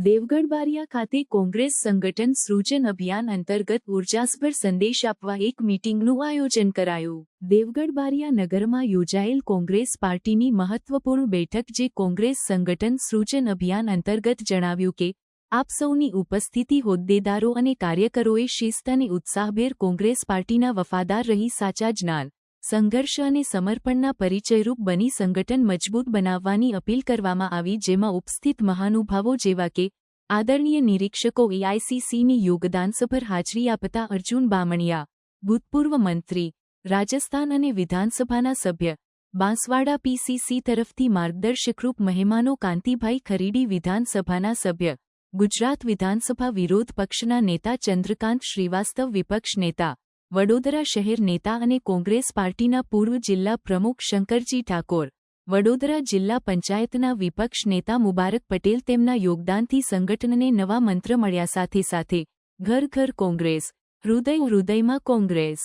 દેવગઢ બારિયા ખાતે કોંગ્રેસ સંગઠન સૃજન અભિયાન અંતર્ગત ઉર્જાસભર સંદેશ આપવા એક મીટિંગનું આયોજન કરાયું. દેવગઢ બારિયા નગરમાં યોજાયેલ કોંગ્રેસ પાર્ટીની મહત્વપૂર્ણ બેઠક જે કોંગ્રેસ સંગઠન સૃજન અભિયાન અંતર્ગત જણાવ્યું કે, આપ સૌની ઉપસ્થિતિ હોદ્દેદારો અને કાર્યકરોએ શિસ્ત અને ઉત્સાહભેર કોંગ્રેસ પાર્ટીના વફાદાર રહી સાચા જ્ઞાન સંઘર્ષ અને સમર્પણના પરિચયરૂપ બની સંગઠન મજબૂત બનાવવાની અપીલ કરવામાં આવી, જેમાં ઉપસ્થિત મહાનુભાવો જેવા કે આદરણીય નિરીક્ષકો એઆઈસીસીની યોગદાનસભર હાજરી આપતા અર્જુન બામણિયા, ભૂતપૂર્વ મંત્રી, રાજસ્થાન અને વિધાનસભાના સભ્ય, બાંસવાડા પીસીસી તરફથી માર્ગદર્શકરૂપ મહેમાનો કાંતિભાઈ ખરીડી વિધાનસભાના સભ્ય, ગુજરાત વિધાનસભા વિરોધ પક્ષના નેતા ચંદ્રકાંત શ્રીવાસ્તવ વિપક્ષ નેતા વડોદરા શહેર નેતા અને કોંગ્રેસ પાર્ટીના પૂર્વ જિલ્લા પ્રમુખ શંકરજી ઠાકોર, વડોદરા જિલ્લા પંચાયતના વિપક્ષ નેતા મુબારક પટેલ તેમના યોગદાનથી સંગઠનને નવા મંત્ર મળ્યા સાથે સાથે, ઘર ઘર કોંગ્રેસ, હૃદય હૃદયમાં કોંગ્રેસ.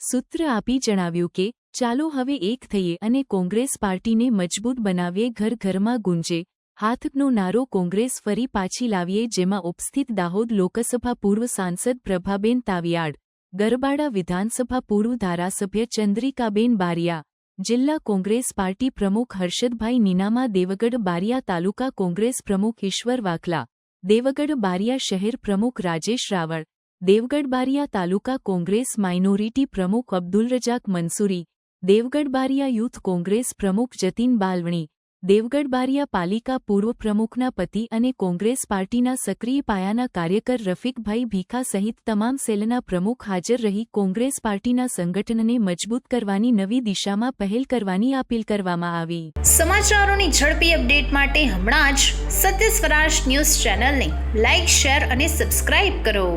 સૂત્ર આપી જણાવ્યું કે, ચાલો હવે એક થઈએ અને કોંગ્રેસ પાર્ટીને મજબૂત બનાવીએ, ઘર ઘરમાં ગુંજે, હાથનો નારો કોંગ્રેસ ફરી પાછી લાવીએ, જેમાં ઉપસ્થિત દાહોદ લોકસભા પૂર્વ સાંસદ પ્રભાબેન તાવિયાડ ગરબાડા વિધાનસભા પૂર્વ ધારાસભ્ય ચંદ્રિકાબેન બારિયા, જિલ્લા કોંગ્રેસ પાર્ટી પ્રમુખ હર્ષદભાઈ નીનામા, દેવગઢ બારિયા તાલુકા કોંગ્રેસ પ્રમુખ ઈશ્વર વાકલા, દેવગઢ બારિયા શહેર પ્રમુખ રાજેશ રાવળ, દેવગઢ બારિયા તાલુકા કોંગ્રેસ માઇનોરિટી પ્રમુખ અબ્દુલ રજાક મંસૂરી, દેવગઢ બારિયા યુથ કોંગ્રેસ પ્રમુખ જતીન બાલવણી દેવગઢ બારિયા પાલિકા પૂર્વ પ્રમુખના પતિ અને કોંગ્રેસ પાર્ટીના સક્રિય પાયાના કાર્યકર રફીકભાઈ ભીખા સહિત તમામ સેલના પ્રમુખ હાજર રહી કોંગ્રેસ પાર્ટીના સંગઠનને મજબૂત કરવાની નવી દિશામાં પહેલ કરવાની અપીલ કરવામાં આવી. સમાચારોની ઝડપી અપડેટ માટે હમણાં જ સત્ય સ્વરાજ ન્યૂઝ ચેનલને લાઇક શેર અને સબસ્ક્રાઇબ કરો.